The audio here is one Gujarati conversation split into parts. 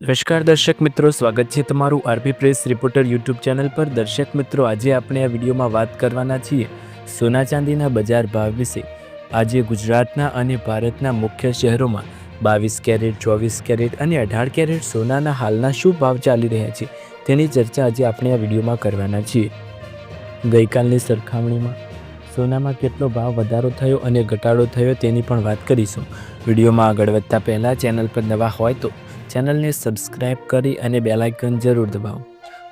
નમસ્કાર દર્શક મિત્રો, સ્વાગત છે તમારું RP press reporter YouTube channel પર. દર્શક મિત્રો, આજે આપણે આ વિડીયોમાં વાત કરવાના છીએ સોના ચાંદીના બજાર ભાવ વિશે. આજે ગુજરાતના અને ભારતના મુખ્ય શહેરોમાં બાવીસ કેરેટ, ચોવીસ કેરેટ અને અઢાર કેરેટ સોનાના હાલના શું ભાવ ચાલી રહ્યા છે તેની ચર્ચા આજે આપણે આ વિડીયોમાં કરવાના છીએ. ગઈકાલની સરખામણીમાં સોનામાં કેટલો ભાવ વધારો થયો અને ઘટાડો થયો તેની પણ વાત કરીશું. વિડીયોમાં આગળ વધતા પહેલાં ચેનલ પર નવા હોય તો ચેનલને સબસ્ક્રાઇબ કરી અને બેલાઇકન જરૂર દબાવો.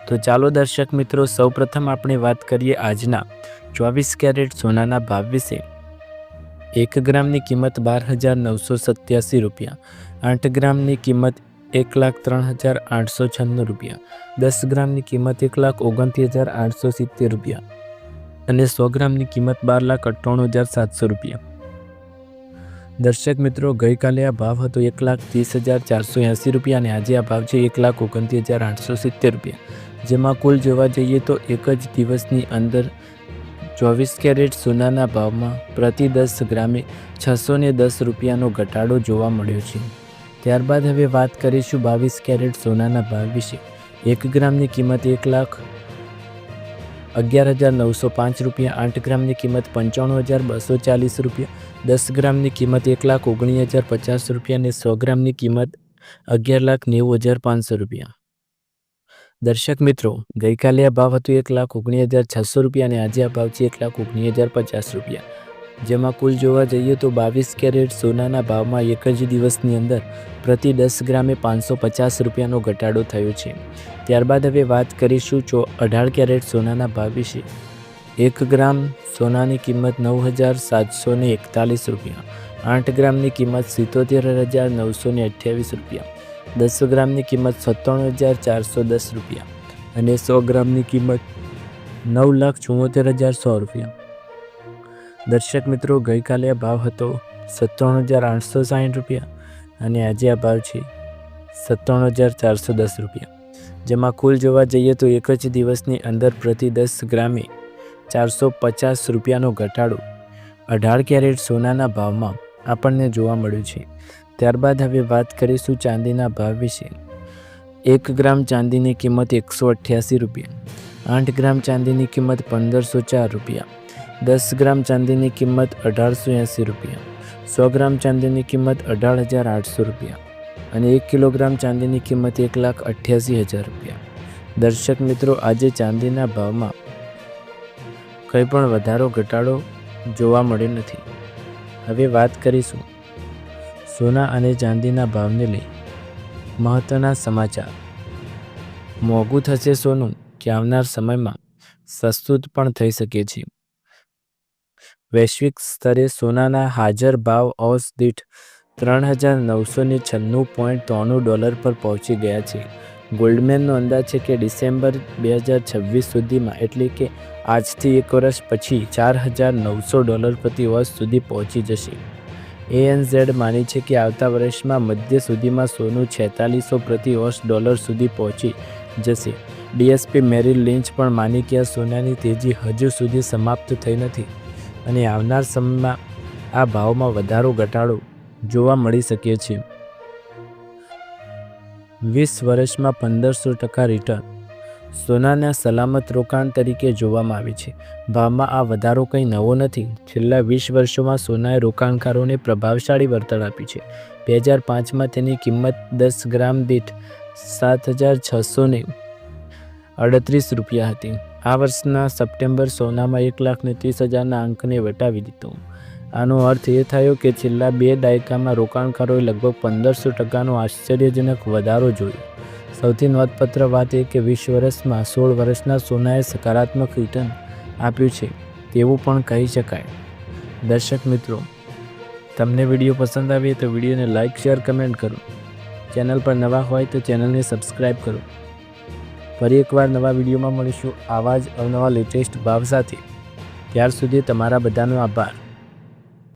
તો ચાલો દર્શક મિત્રો, સૌપ્રથમ આપણે વાત કરીએ આજના ચોવીસ કેરેટ સોનાના ભાવ વિશે. એક ગ્રામની કિંમત બાર હજાર નવસો સત્યાસી રૂપિયા, આઠ ગ્રામની કિંમત એક લાખ ત્રણ હજાર આઠસો છન્નું રૂપિયા, દસ ગ્રામની કિંમત એક લાખ ઓગણત્રીસ હજાર આઠસો સિત્તેર રૂપિયા અને સો ગ્રામની કિંમત બાર લાખ અઠ્ઠાણું હજાર સાતસો રૂપિયા. દર્શક મિત્રો, ગઈકાલે આ ભાવ હતો એક લાખ ત્રીસ હજાર ચારસો એંસી રૂપિયા અને આજે આ ભાવ છે એક લાખ ઓગણત્રીસ હજાર આઠસો સિત્તેર રૂપિયા. જેમાં કુલ જોવા જઈએ તો એક જ દિવસની અંદર ચોવીસ કેરેટ સોનાના ભાવમાં પ્રતિ દસ ગ્રામે છસો ને દસ રૂપિયાનો ઘટાડો જોવા મળ્યો છે. ત્યારબાદ હવે વાત કરીશું બાવીસ કેરેટ સોનાના ભાવ વિશે. એક ગ્રામની કિંમત એક લાખ અગિયાર હજાર નવસો પાંચ રૂપિયા, આઠ ગ્રામની કિંમત પંચાણું હજાર બસો ચાલીસ રૂપિયા, દસ ગ્રામની કિંમત એક લાખ ઓગણીસ હજાર પચાસ રૂપિયા અને સો ગ્રામની કિંમત અગિયાર લાખ નેવું હજાર પાંચસો રૂપિયા. દર્શક મિત્રો, ગઈકાલે આ ભાવ હતો એક લાખ ઓગણીસ હજાર છસો રૂપિયા અને આજે આ ભાવ છે એક લાખ ઓગણીસ હજાર પચાસ રૂપિયા. જેમાં કુલ જોવા જઈએ તો બાવીસ કેરેટ સોનાના ભાવમાં એક જ દિવસની અંદર પ્રતિ દસ ગ્રામે પાંચસો પચાસ રૂપિયાનો ઘટાડો થયો છે. ત્યારબાદ હવે વાત કરીશું ચો અઢાર કેરેટ સોનાના ભાવ વિશે. એક ગ્રામ સોનાની કિંમત નવ હજાર સાતસો ને એકતાલીસ રૂપિયા, આઠ ગ્રામની કિંમત સિત્તોતેર હજાર નવસો ને અઠ્યાવીસ રૂપિયા, દસ ગ્રામની કિંમત સત્તાણું હજાર ચારસો દસ રૂપિયા અને સો ગ્રામની કિંમત નવ લાખ ચુમ્મોતેર હજાર સો રૂપિયા. દર્શક મિત્રો, ગઈકાલે આ ભાવ હતો સત્તાણું હજાર આઠસો સાઠ રૂપિયા અને આજે આ ભાવ છે સત્તાણું હજાર ચારસો દસ રૂપિયા. જેમાં કુલ જોવા જઈએ તો એક જ દિવસની અંદર પ્રતિ દસ ગ્રામે ચારસો પચાસ રૂપિયાનો ઘટાડો અઢાર કેરેટ સોનાના ભાવમાં આપણને જોવા મળ્યું છે. ત્યારબાદ હવે વાત કરીશું ચાંદીના ભાવ વિશે. એક ગ્રામ ચાંદીની કિંમત એકસો અઠ્યાસી રૂપિયા, આઠ ગ્રામ ચાંદીની કિંમત પંદરસો ચાર રૂપિયા દસ ગ્રામ ચાંદીની કિંમત અઢારસો એંસી રૂપિયા, સો ગ્રામ ચાંદીની કિંમત અઢાર હજાર આઠસો રૂપિયા અને એક કિલોગ્રામ ચાંદીની કિંમત એક લાખ અઠ્યાસી હજાર રૂપિયા. દર્શક મિત્રો, આજે ચાંદીના ભાવમાં કંઈ પણ વધારો, ઘટાડો જોવા મળ્યો નથી. હવે વાત કરીશું સોના અને ચાંદીના ભાવને લઈ. મહત્ત્વના સમાચાર. મોંઘું થશે સોનું, કે આવનાર સમયમાં સસ્તું પણ થઈ શકે છે. વૈશ્વિક સ્તરે સોનાના હાજર ભાવ ઓસ દીઠ ત્રણ હજાર નવસો ને છન્નું પોઈન્ટ ત્રાણું ડોલર પર પહોંચી ગયા છે. ગોલ્ડમેનનો અંદાજ છે કે ડિસેમ્બર બે હજાર છવ્વીસ સુધીમાં એટલે કે આજથી એક વર્ષ પછી ચાર હજાર નવસો ડોલર પ્રતિ વર્ષ સુધી પહોંચી જશે. એએનઝેડ માની છે કે આવતા વર્ષમાં મધ્ય સુધીમાં સોનું છેતાલીસો પ્રતિ વર્ષ ડોલર સુધી પહોંચી જશે. ડીએસપી મેરિલ લિંચ પણ માની કે આ સોનાની તેજી હજુ સુધી સમાપ્ત થઈ નથી. અને આવનાર સમયમાં આ ભાવમાં વધારો ઘટાડો જોવા મળી શકે છે. વીસ વર્ષમાં પંદરસો ટકા રિટર્ન સોનાના સલામત રોકાણ તરીકે જોવામાં આવે છે. ભાવમાં આ વધારો કંઈ નવો નથી. છેલ્લા વીસ વર્ષોમાં સોનાએ રોકાણકારોને પ્રભાવશાળી વળતર આપ્યું છે. બે હજાર પાંચમાં તેની કિંમત દસ ગ્રામ દીઠ સાત હજાર છસો ને અડત્રીસ રૂપિયા હતી. આ વર્ષના સપ્ટેમ્બર સોનામાં એક લાખને ત્રીસ હજારના અંકને વટાવી દીધો. આનો અર્થ એ થયો કે છેલ્લા બે દાયકામાં રોકાણકારોએ લગભગ પંદરસો ટકાનો આશ્ચર્યજનક વધારો જોયો. સૌથી નોંધપત્ર વાત એ કે વીસ વર્ષમાં સોળ વર્ષના સોનાએ સકારાત્મક રિટર્ન આપ્યું છે, તેવું પણ કહી શકાય. દર્શક મિત્રો, તમને વીડિયો પસંદ આવે તો વિડીયોને લાઇક શેર કમેન્ટ કરો. ચેનલ પર નવા હોય તો ચેનલને સબસ્ક્રાઈબ કરો. ફરી એકવાર નવા વિડીયોમાં મળીશું આવા જ અવનવા લેટેસ્ટ ભાવ સાથે. ત્યાર સુધી તમારા બધાનો આભાર.